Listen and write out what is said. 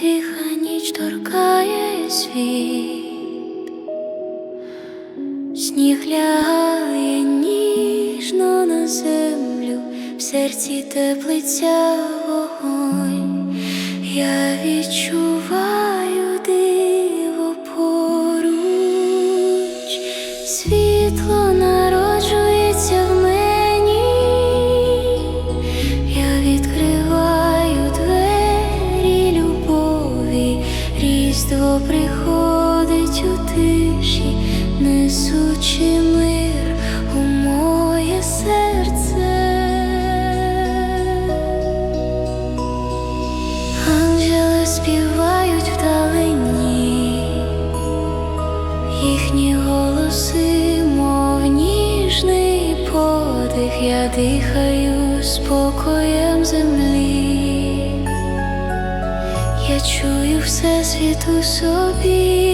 Тиха ніч торкає світ, сніг лягає ніжно на землю, в серці теплиця вогонь, я відчуваю диво поруч світло. Приходить у тиші, несучи мир у моє серце. Ангели співають вдалині, їхні голоси, мов ніжний подих, я дихаю спокоєм землі, чую все світу собі.